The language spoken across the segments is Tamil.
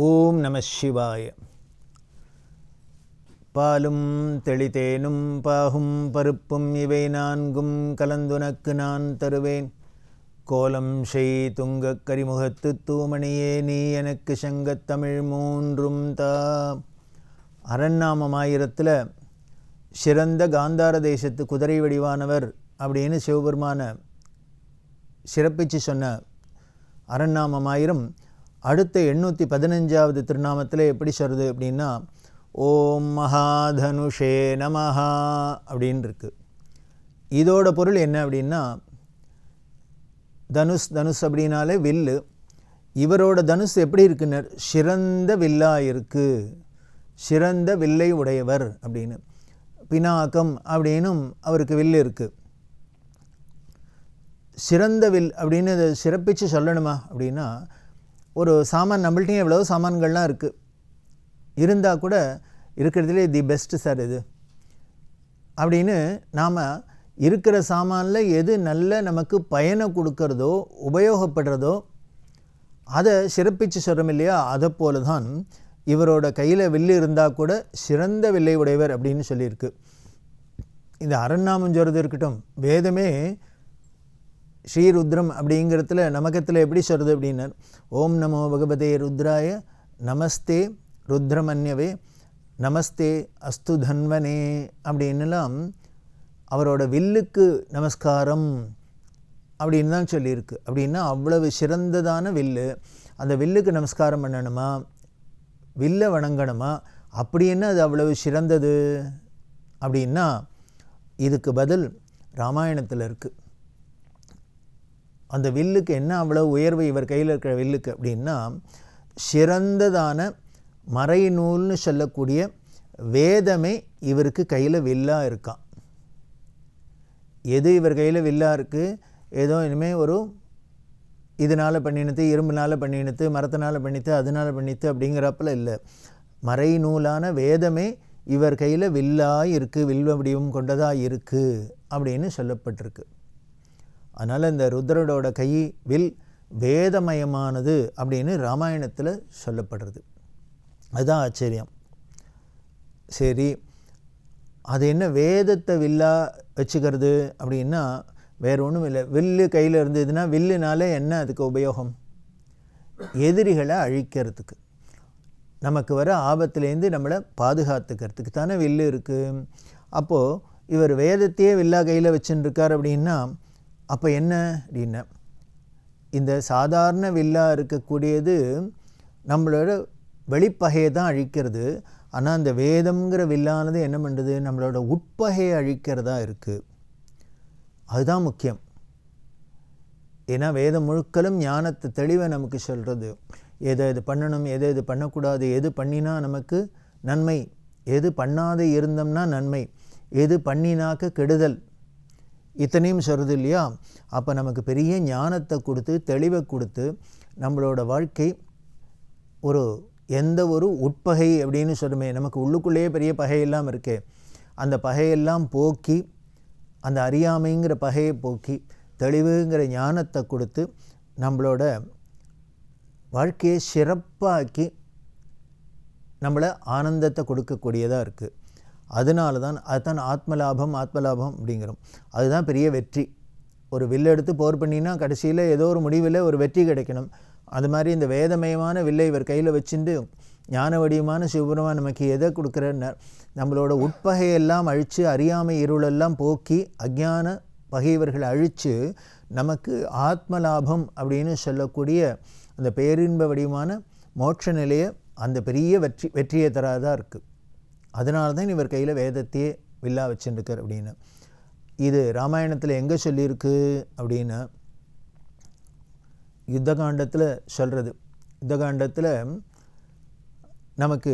ஓம் நம சிவாய. பாலும் தெளிதேனும் பாகும் பருப்பும் இவை நான்கும் கலந்துனக்கு நான் தருவேன். கோலம் செய் துங்கக் கரிமுகத்து தூமணியே நீ எனக்கு சங்கத்தமிழ் மூன்றும் தா. அரண்நாமமாயிரத்தில் சிறந்த காந்தார தேசத்து குதிரை வடிவானவர் அப்படின்னு சிவபெருமான சிறப்பிச்சு சொன்ன அரண்நாமமாயிரம் அடுத்த எண்ணூற்றி பதினஞ்சாவது திருநாமத்தில் எப்படி சொல்கிறது அப்படின்னா ஓம் மகாதனுஷே நமஹா அப்படின்னு இருக்கு இதோட பொருள் என்ன அப்படின்னா தனுஷ் தனுஷ் அப்படின்னாலே வில்லு. இவரோட தனுஷ் எப்படி இருக்குனர்? சிறந்த வில்லா இருக்குது சிறந்த வில்லை உடையவர் அப்படின்னு. பினாக்கம் அப்படின்னும் அவருக்கு வில்லு இருக்குது சிறந்த வில் அப்படின்னு இதை சிறப்பித்து சொல்லணுமா அப்படின்னா ஒரு சாமான் நம்மள்ட்டையும் எவ்வளோ சாமான்கள்லாம் இருக்குது இருந்தால் கூட இருக்கிறதுலே தி பெஸ்ட்டு சார் இது. அப்படின்னு நாம் இருக்கிற சாமானில் எது நல்ல நமக்கு பயனை கொடுக்கறதோ உபயோகப்படுறதோ அதை சிறப்பித்து சொல்கிறோம் இல்லையா? அதை போல தான் இவரோட கையில் வில்லு இருந்தால் கூட சிறந்த வில்லை உடையவர் அப்படின்னு சொல்லியிருக்கு. இந்த அரண்நாமம் சொல்கிறது இருக்கட்டும் வேதமே ஸ்ரீருத்ரம் அப்படிங்கிறதுல நமக்கத்தில் எப்படி சொல்கிறது அப்படின்னா ஓம் நமோ பகவதே ருத்ராய நமஸ்தே ருத்ரமன்யவே நமஸ்தே அஸ்து தன்வனே அப்படின்னுலாம் அவரோட வில்லுக்கு நமஸ்காரம் அப்படின்னு தான் சொல்லியிருக்கு. அப்படின்னா அவ்வளவு சிறந்ததான வில்லு அந்த வில்லுக்கு நமஸ்காரம் பண்ணணுமா? வில்லை வணங்கணுமா? அப்படின்னா அது அவ்வளவு சிறந்தது? அப்படின்னா இதுக்கு பதில் ராமாயணத்தில் இருக்குது அந்த வில்லுக்கு என்ன அவ்வளோ உயர்வு இவர் கையில் இருக்கிற வில்லுக்கு அப்படின்னா சிறந்ததான மறைநூல்னு சொல்லக்கூடிய வேதமே இவருக்கு கையில் வில்லாக இருக்கான் எது இவர் கையில் வில்லாக இருக்குது ஏதோ இனிமேல் ஒரு இதனால் பண்ணினது இரும்புனால் பண்ணினது மரத்தினால் பண்ணித்து அதனால் பண்ணித்து அப்படிங்கிறப்பல இல்லை. மறைநூலான வேதமே இவர் கையில் வில்லாக இருக்குது வில்வ வடிவம் கொண்டதாக இருக்குது அப்படின்னு சொல்லப்பட்டிருக்கு. அதனால் இந்த ருத்ரனோட கை வில் வேதமயமானது அப்படின்னு ராமாயணத்தில் சொல்லப்படுறது. அதுதான் ஆச்சரியம். சரி அது என்ன வேதத்தை வில்லா வச்சுக்கிறது அப்படின்னா வேறு ஒன்றும் இல்லை. வில்லு கையில் இருந்ததுன்னா வில்லுனால என்ன அதுக்கு உபயோகம்? எதிரிகளை அழிக்கிறதுக்கு. நமக்கு வர ஆபத்துலேருந்து நம்மளை பாதுகாத்துக்கிறதுக்கு தானே வில்லு இருக்குது அப்போது இவர் வேதத்தையே வில்லா கையில் வச்சுட்டுருக்கார் அப்படின்னா அப்போ என்ன அப்படின்னா இந்த சாதாரண வில்லா இருக்கக்கூடியது நம்மளோட வெளிப்பகையை தான் அழிக்கிறது. ஆனால் அந்த வேதம்ங்கிற வில்லானது என்ன பண்ணுறது நம்மளோட உட்பகையை அழிக்கிறதா இருக்குது அதுதான் முக்கியம். ஏன்னா வேதம் முழுக்களும் ஞானத்தை தெளிவை நமக்கு சொல்கிறது எதை இது பண்ணணும் எதை இது பண்ணக்கூடாது எது பண்ணினா நமக்கு நன்மை எது பண்ணாத இருந்தோம்னா நன்மை எது பண்ணினாக்க கெடுதல். இத்தனையும் சொல்கிறது இல்லையா? அப்போ நமக்கு பெரிய ஞானத்தை கொடுத்து தெளிவை கொடுத்து நம்மளோட வாழ்க்கை ஒரு எந்த ஒரு உட்பகை அப்படின்னு சொல்லுமே நமக்கு உள்ளுக்குள்ளேயே பெரிய பகையெல்லாம் இருக்கே. அந்த பகையெல்லாம் போக்கி அந்த அறியாமைங்கிற பகையை போக்கி தெளிவுங்கிற ஞானத்தை கொடுத்து நம்மளோட வாழ்க்கையை சிறப்பாக்கி நம்மளை ஆனந்தத்தை கொடுக்கக்கூடியதாக இருக்குது அதனால தான் அதுதான் ஆத்மலாபம் ஆத்மலாபம் அப்படிங்கிறோம். அதுதான் பெரிய வெற்றி. ஒரு வில்லை எடுத்து போர் பண்ணினா கடைசியில் ஏதோ ஒரு முடிவில் ஒரு வெற்றி கிடைக்கணும். அது மாதிரி இந்த வேதமயமான வில்லை இவர் கையில் வச்சுட்டு ஞான வடிவமான சிவபெருமான் நமக்கு எதை கொடுக்குறன்னார் நம்மளோட உட்பகையெல்லாம் அழித்து அறியாமை இருளெல்லாம் போக்கி அஜான பகைவர்களை அழித்து நமக்கு ஆத்மலாபம் அப்படின்னு சொல்லக்கூடிய அந்த பேரின்ப வடிவமான மோட்ச நிலையை அந்த பெரிய வெற்றி வெற்றியை தராதான் இருக்குது அதனால தான் இவர் கையில் வேதத்தையே வில்லா வச்சுருக்கார் அப்படின்னு. இது ராமாயணத்தில் எங்கே சொல்லியிருக்கு அப்படின்னு யுத்தகாண்டத்தில் சொல்கிறது யுத்தகாண்டத்தில் நமக்கு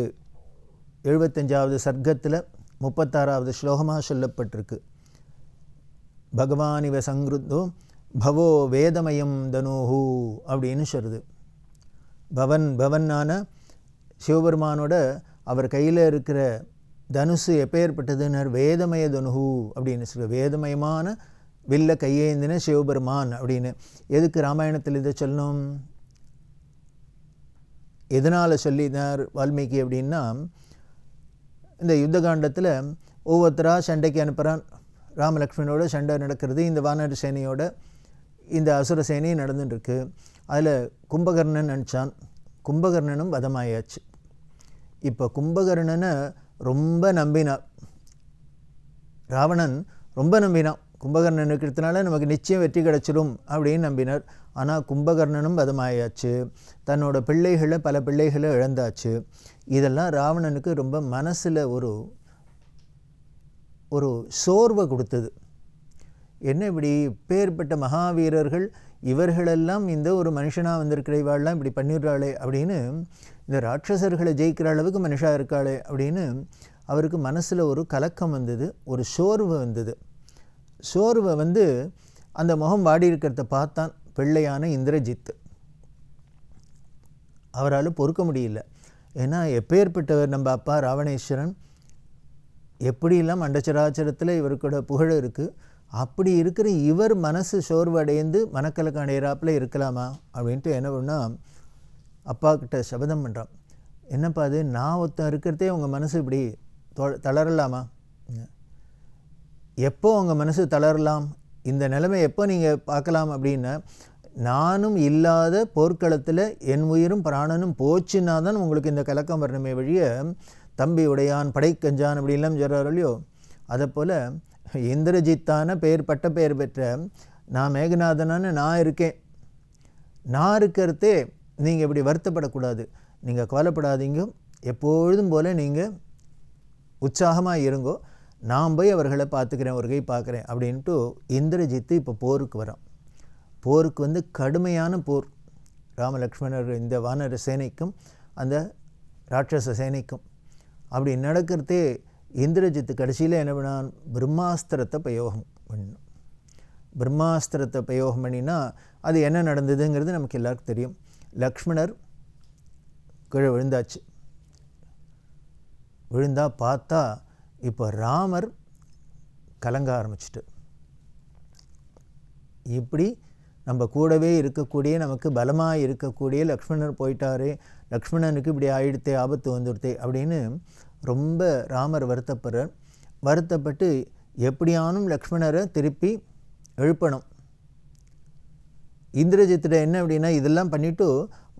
எழுபத்தஞ்சாவது சர்க்கத்தில் முப்பத்தாறாவது ஸ்லோகமாக சொல்லப்பட்டிருக்கு. பகவான் இவ சங்கிருத்தோ பவோ வேதமயம் தனூஹு அப்படின்னு சொல்லுது பவன் பவன்னான சிவபெருமானோட அவர் கையில் இருக்கிற தனுசு எப்பேற்பட்டதுன்னர் வேதமய தனுகு அப்படின்னு சொல்லுவார் வேதமயமான வில்ல கையேந்தின சிவபெருமான் அப்படின்னு. எதுக்கு ராமாயணத்தில் இதை சொல்லணும்? எதனால் சொல்லினார் வால்மீகி அப்படின்னா இந்த யுத்த காண்டத்தில் ஒவ்வொருத்தராக சண்டைக்கு அனுப்புகிறான் ராமலக்ஷ்மணோட சண்டை நடக்கிறது இந்த வானர சேனையோட இந்த அசுர சேனையும் நடந்துட்டுருக்கு. அதில் கும்பகர்ணன் நினச்சான் கும்பகர்ணனும் வதமாயாச்சு. இப்போ கும்பகர்ணனை ரொம்ப நம்பினார் ராவணன் ரொம்ப நம்பினான் கும்பகர்ணன் இருக்கிறதுனால நமக்கு நிச்சயம் வெற்றி கிடச்சிடும் அப்படின்னு நம்பினார். ஆனால் கும்பகர்ணனும் பதமாயாச்சு தன்னோட பிள்ளைகளை பல பிள்ளைகளை இழந்தாச்சு. இதெல்லாம் ராவணனுக்கு ரொம்ப மனசில் ஒரு ஒரு சோர்வை கொடுத்தது. என்ன இப்படி பேர்பட்ட மகாவீரர்கள் இவர்களெல்லாம் இந்த ஒரு மனுஷனாக வந்திருக்கிற இவாள்லாம் இப்படி பண்ணிடுறாளே அப்படின்னு இந்த ராட்சசர்களை ஜெயிக்கிற அளவுக்கு மனுஷாக இருக்காளே அப்படின்னு அவருக்கு மனசில் ஒரு கலக்கம் வந்தது ஒரு சோர்வு வந்தது. சோர்வை வந்து அந்த முகம் வாடி இருக்கிறத பார்த்தான் பிள்ளையான இந்திரஜித். அவரால் பொறுக்க முடியல. ஏன்னா எப்பேற்பட்டவர் நம்ம அப்பா ராவணேஸ்வரன்? எப்படியெல்லாம் அண்டச்சராச்சரத்தில் இவருக்கூட புகழ் இருக்குது அப்படி இருக்கிற இவர் மனசு சோர்வடைந்து மனக்கலக்கம் அடையிறாப்பில் இருக்கலாமா? அப்படின்ட்டு என்ன பண்ணால் அப்பா கிட்ட சபதம் பண்ணுறான் என்னப்பா அது? நான் ஒருத்தன் இருக்கிறதே உங்கள் மனசு இப்படி தொ- தளரலாமா? எப்போ உங்கள் மனசு தளரலாம்? இந்த நிலைமை எப்போ நீங்கள் பார்க்கலாம் அப்படின்னா நானும் இல்லாத போர்க்களத்தில் என் உயிரும் பிராணனும் போச்சுன்னா தான் உங்களுக்கு இந்த கலக்கம் வரணுமே வழிய தம்பி உடையான் படைக்கஞ்சான் அப்படிலாம் சொல்கிறார் இல்லையோ? அதை போல் இந்திரஜித்தான பெயர் பட்ட பெயர் பெற்ற நான் மேகநாதனான நான் இருக்கேன். நான் இருக்கிறதே நீங்கள் இப்படி வருத்தப்படக்கூடாது. நீங்கள் கவலைப்படாதீங்க. எப்பொழுதும் போல் நீங்கள் உற்சாகமாக இருங்கோ. நான் போய் அவர்களை பார்த்துக்கிறேன் ஒரு கை பார்க்குறேன் அப்படின்ட்டு இந்திரஜித்து இப்போ போருக்கு வரான். போருக்கு வந்து கடுமையான போர். ராமலக்ஷ்மணர் இந்த வானர சேனைக்கும் அந்த ராட்சச சேனைக்கும். அப்படி நடக்கிறதே இந்திரஜித்து கடைசியில் என்ன பண்ணான் பிரம்மாஸ்திரத்தை பிரயோகம் பண்ணணும் பிரம்மாஸ்திரத்தை பிரயோகம் பண்ணினா அது என்ன நடந்ததுங்கிறது நமக்கு எல்லாருக்கும் தெரியும். லக்ஷ்மணர் கீழே விழுந்தாச்சு. விழுந்தா பார்த்தா இப்போ ராமர் கலங்க ஆரம்பிச்சிட்டு. இப்படி நம்ம கூடவே இருக்கக்கூடிய நமக்கு பலமாக இருக்கக்கூடிய லக்ஷ்மணர் போயிட்டாரே. லக்ஷ்மணனுக்கு இப்படி ஆயிடுத்தே ஆபத்து வந்துடுத்தே அப்படின்னு ரொம்ப ராமர் வருத்தப்படுறார் வருத்தப்பட்டு எப்படியானும் லக்ஷ்மணரை திருப்பி எழுப்பணும். இந்திரஜித்திட என்ன அப்படின்னா இதெல்லாம் பண்ணிவிட்டு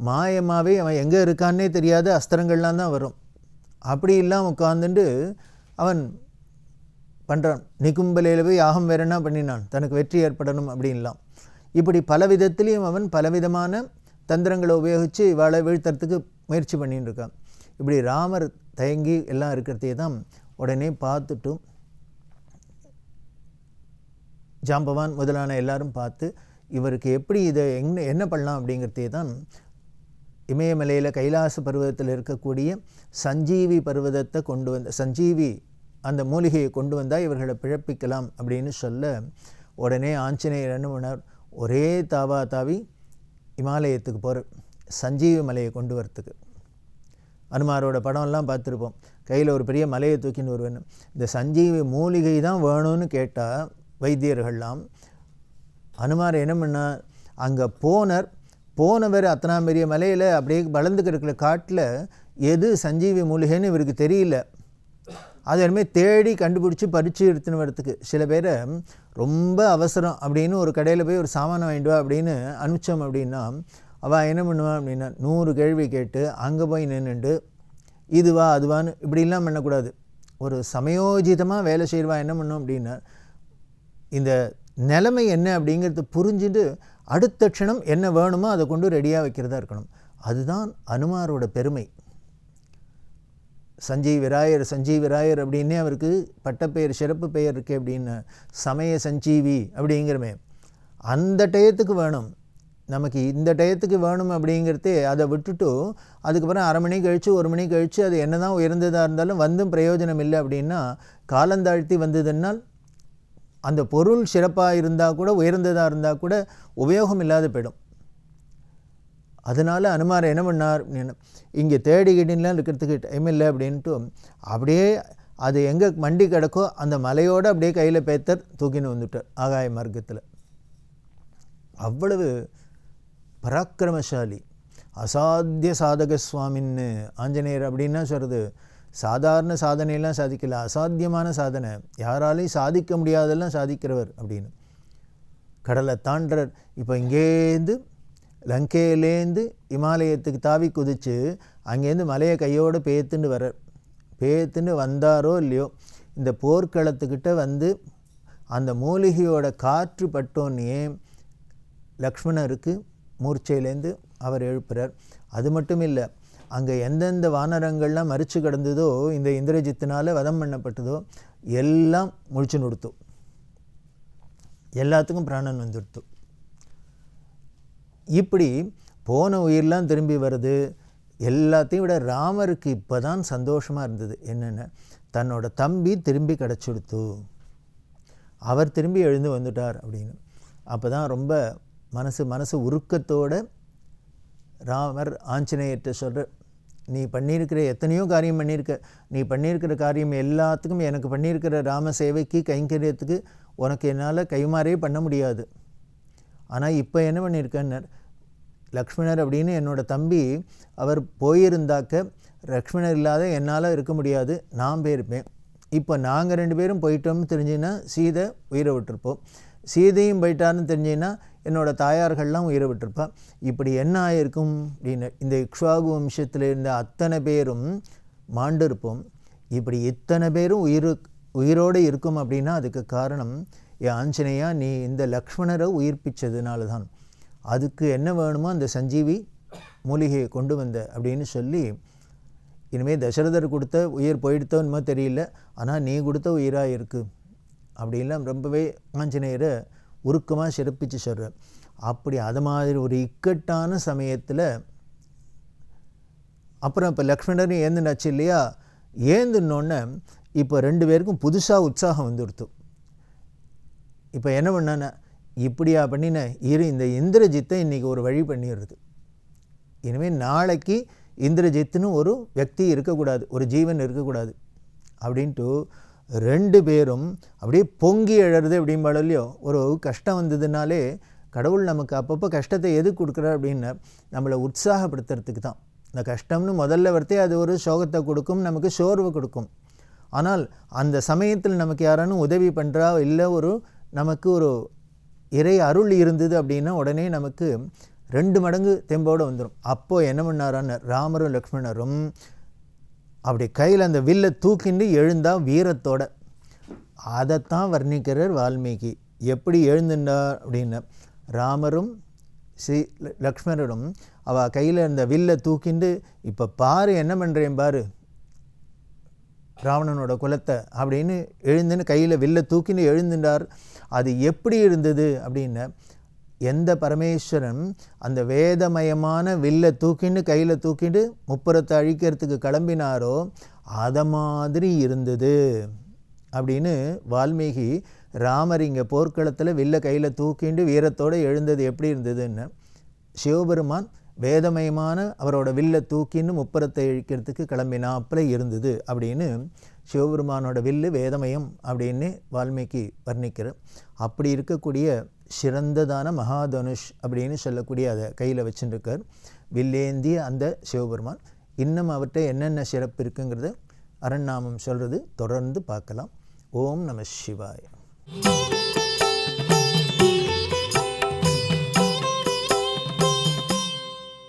மாயமாகவே அவன் எங்கே இருக்கான்னே தெரியாத அஸ்திரங்கள்லாம் தான் வரும். அப்படி இல்லாமல் உட்காந்துட்டு அவன் பண்ணுறான் நிகும்பலையில் போய் யாகம் வேறனா பண்ணினான்? தனக்கு வெற்றி ஏற்படணும் அப்படின்லாம். இப்படி பல விதத்துலேயும் அவன் பலவிதமான தந்திரங்களை உபயோகித்து இவாளை வீழ்த்துறதுக்கு முயற்சி பண்ணின்னு இருக்கான். இப்படி ராமர் தயங்கி எல்லாம் இருக்கிறதே தான் உடனே பார்த்துட்டு ஜாம்பவான் முதலான எல்லாரும் பார்த்து இவருக்கு எப்படி இதை என்ன என்ன பண்ணலாம் அப்படிங்கிறதே தான் இமயமலையில் கைலாச பருவதத்தில் இருக்கக்கூடிய சஞ்சீவி பருவதத்தை கொண்டு வந்த சஞ்சீவி அந்த மூலிகையை கொண்டு வந்தால் இவர்களை பிழப்பிக்கலாம் அப்படின்னு சொல்ல உடனே ஆஞ்சநேயர் என்ன பண்ணார்? ஒரே தாவா தாவி இமாலயத்துக்கு போகிற சஞ்சீவி மலையை கொண்டு வரத்துக்கு அனுமாரோட படம்லாம் பார்த்துருப்போம். கையில் ஒரு பெரிய மலையை தூக்கின்னு வருவேன் இந்த சஞ்சீவி மூலிகை தான் வேணும்னு கேட்டால் வைத்தியர்கள்லாம் அனுமார் என்ன பண்ணால் அங்கே போனர். போனவர் அத்தனா பெரிய மலையில் அப்படியே வளர்ந்து கிடக்கிற காட்டில் எது சஞ்சீவி மூலிகைன்னு இவருக்கு தெரியல. அது எல்லாமே தேடி கண்டுபிடிச்சி பறித்து எடுத்துன்னு வரத்துக்கு சில பேரை ரொம்ப அவசரம் அப்படின்னு ஒரு கடையில் போய் ஒரு சாமானை வாங்கிட்டு வா அப்படின்னு அனுப்பிச்சோம் அப்படின்னா அவள் என்ன பண்ணுவான் அப்படின்னா நூறு கேள்வி கேட்டு அங்கே போய் நின்றுண்டு இதுவா அதுவான்னு இப்படிலாம் பண்ணக்கூடாது. ஒரு சமயோஜிதமாக வேலை செய்வா என்ன பண்ணும் அப்படின்னா இந்த நிலைமை என்ன அப்படிங்கிறத புரிஞ்சுட்டு அடுத்த க்ஷணம் என்ன வேணுமோ அதை கொண்டு ரெடியாக வைக்கிறதா இருக்கணும். அதுதான் அனுமாரோட பெருமை. சஞ்சீவ் விராயர் சஞ்சீவ் விராயர் அப்படின்னே அவருக்கு பட்டப்பெயர் சிறப்பு பெயர் இருக்குது அப்படின்னு சமய சஞ்சீவி அப்படிங்கிறமே. அந்த டயத்துக்கு வேணும். நமக்கு இந்த டயத்துக்கு வேணும் அப்படிங்கிறதே அதை விட்டுட்டு அதுக்கப்புறம் அரை மணி கழித்து ஒரு மணி கழித்து அது என்ன தான் உயர்ந்ததாக இருந்தாலும் வந்தும் பிரயோஜனம் இல்லை அப்படின்னா காலந்தாழ்த்தி வந்ததுன்னால் அந்த பொருள் சிறப்பாக இருந்தால் கூட உயர்ந்ததாக இருந்தால் கூட உபயோகம் இல்லாத போயிடும். அதனால் அனுமார் என்ன பண்ணார்? அப்படின்னு இங்கே தேடிக்கிட்டின்லாம் இருக்கிறதுக்கு டைம் இல்லை அப்படின்ட்டு அப்படியே அது எங்கே மண்டி கிடக்கோ அந்த மலையோடு அப்படியே கையில் பேத்தர் தூக்கின்னு வந்துட்டார் ஆகாய மார்க்கத்தில். அவ்வளவு பராக்கிரமசாலி. அசாத்திய சாதக சுவாமின்னு ஆஞ்சநேயர் அப்படின்னா சொல்கிறது சாதாரண சாதனையெல்லாம் சாதிக்கல அசாத்தியமான சாதனை. யாராலையும் சாதிக்க முடியாதெல்லாம் சாதிக்கிறவர் அப்படின்னு. கடலை தாண்டர் இப்போ இங்கேருந்து லங்கையிலேருந்து இமாலயத்துக்கு தாவி குதித்து அங்கேருந்து மலையை கையோடு பேத்துன்னு வர்றார் பேத்துன்னு வந்தாரோ இல்லையோ இந்த போர்க்களத்துக்கிட்ட வந்து அந்த மூலிகையோட காற்று பட்டோன்னே லக்ஷ்மணருக்கு மூர்ச்சையிலேருந்து அவர் எழுப்புறார். அது மட்டும் இல்லை அங்கே எந்தெந்த வானரங்கள்லாம் மறித்து கிடந்ததோ இந்த இந்திரஜித்தினால் வதம் பண்ணப்பட்டதோ எல்லாம் முழிச்சு நிறுத்தும் எல்லாத்துக்கும் பிராணன் வந்துடுத்து. இப்படி போன உயிரெலாம் திரும்பி வருது. எல்லாத்தையும் விட ராமருக்கு இப்போ தான் சந்தோஷமாக இருந்தது. என்னென்ன? தன்னோட தம்பி திரும்பி கிடச்சிடுத்து. அவர் திரும்பி எழுந்து வந்துட்டார் அப்படின்னு. அப்போ தான் ரொம்ப மனசு மனசு உருக்கத்தோட ராமர் ஆஞ்சநேயர்கிட்ட சொல்கிற நீ பண்ணியிருக்கிற எத்தனையோ காரியம் பண்ணியிருக்க நீ பண்ணியிருக்கிற காரியம் எல்லாத்துக்கும் எனக்கு பண்ணியிருக்கிற ராம சேவைக்கு கைங்கரியத்துக்கு உனக்கு என்னால் கைமாறே பண்ண முடியாது. ஆனால் இப்போ என்ன பண்ணியிருக்கேன்னர் லக்ஷ்மணர் அப்படின்னு என்னோடய தம்பி அவர் போயிருந்தாக்க லக்ஷ்மணர் இல்லாத என்னால் இருக்க முடியாது நான் போயிருப்பேன். இப்போ நாங்கள் ரெண்டு பேரும் போயிட்டோம்னு தெரிஞ்சுன்னா சீதை உயிரை விட்டுருப்போம். சீதையும் போயிட்டாருன்னு தெரிஞ்சுன்னா என்னோடய தாயார்கள்லாம் உயிரை விட்டுருப்பா. இப்படி என்ன ஆயிருக்கும் அப்படின்னு இந்த இக்ஷாகு வம்சத்தில் இருந்த அத்தனை பேரும் மாண்டிருப்போம். இப்படி இத்தனை பேரும் உயிர் உயிரோடு இருக்கும் அப்படின்னா அதுக்கு காரணம் என் ஆஞ்சநேயா நீ இந்த லக்ஷ்மணரை உயிர்ப்பிச்சதுனால தான் அதுக்கு என்ன வேணுமோ அந்த சஞ்சீவி மூலிகையை கொண்டு வந்த அப்படின்னு சொல்லி இனிமேல் தசரதர் கொடுத்த உயிர் போயிடுத்தோ என்னமோ தெரியல ஆனால் நீ கொடுத்த உயிராக இருக்குது அப்படின்லாம் ரொம்பவே ஆஞ்சநேயரை உருக்கமாக சிறப்பித்து சொல்கிறார் அப்படி அது மாதிரி ஒரு இக்கட்டான சமயத்தில் அப்புறம் இப்போ லக்ஷ்மணரும் ஏந்துனாச்சு இல்லையா? ஏந்துனோடனே இப்போ ரெண்டு பேருக்கும் புதுசாக உற்சாகம் வந்துடுத்து இப்போ என்ன பண்ணானே இப்படியா பண்ணின இரு இந்த இந்திரஜித்தை இன்றைக்கி ஒரு வழி பண்ணிடுறது. இனிமேல் நாளைக்கு இந்திரஜித்துன்னு ஒரு வியக்தி இருக்கக்கூடாது ஒரு ஜீவன் இருக்கக்கூடாது. அப்படின்ட்டு ரெண்டு பேரும் அப்படியே பொங்கி எழறது அப்படிம்பாலும் இல்லையோ ஒரு கஷ்டம் வந்ததுனாலே கடவுள் நமக்கு அப்பப்போ கஷ்டத்தை எது கொடுக்குறார் அப்படின்னு நம்மளை உற்சாகப்படுத்துறதுக்கு தான். இந்த கஷ்டம்னு முதல்ல வரத்தே அது ஒரு சோகத்தை கொடுக்கும் நமக்கு சோர்வு கொடுக்கும். ஆனால் அந்த சமயத்தில் நமக்கு யாரானும் உதவி பண்ணுறா இல்லை ஒரு நமக்கு ஒரு இறை அருள் இருந்தது அப்படின்னா உடனே நமக்கு ரெண்டு மடங்கு தெம்போடு வந்துடும் அப்போது என்ன பண்ணாரான்னு ராமரும் லக்ஷ்மணரும் அப்படி கையில் அந்த வில்லை தூக்கிண்டு எழுந்தா வீரத்தோட. அதைத்தான் வர்ணிக்கிறார் வால்மீகி. எப்படி எழுந்துட்டார் அப்படின்னு. ராமரும் ஸ்ரீ லக்ஷ்மணரும் அவள் கையில் அந்த வில்லை தூக்கிண்டு இப்போ பாரு என்ன பண்ணுறேன் பாரு? ராவணனோட குலத்தை அப்படின்னு எழுந்துன்னு கையில் வில்லை தூக்கின்னு எழுந்துட்டார் அது எப்படி இருந்தது அப்படின்னு. எந்த பரமேஸ்வரன் அந்த வேதமயமான வில்லை தூக்கிண்டு கையில் தூக்கிட்டு முப்புறத்தை அழிக்கிறதுக்கு கிளம்பினாரோ அதை மாதிரி இருந்தது. அப்படின்னு வால்மீகி ராமர் இங்கே போர்க்களத்தில் வில்ல கையில் தூக்கிண்டு வீரத்தோடு எழுந்தது எப்படி இருந்ததுன்னு சிவபெருமான் வேதமயமான அவரோட வில்லை தூக்கின்னு முப்புறத்தை இழிக்கிறதுக்கு கிளம்பினாப்புல இருந்தது அப்படின்னு சிவபெருமானோட வில்லு வேதமயம் அப்படின்னு வால்மீகி வர்ணிக்கிறார் அப்படி இருக்கக்கூடிய சிறந்ததான மகாதனுஷ் அப்படின்னு சொல்லக்கூடிய அதை கையில் வச்சுருக்கார். வில்லேந்திய அந்த சிவபெருமான். இன்னும் அவர்கிட்ட என்னென்ன சிறப்பு இருக்குங்கிறத அரண்நாமம் சொல்கிறது தொடர்ந்து பார்க்கலாம். ஓம் நம சிவாய.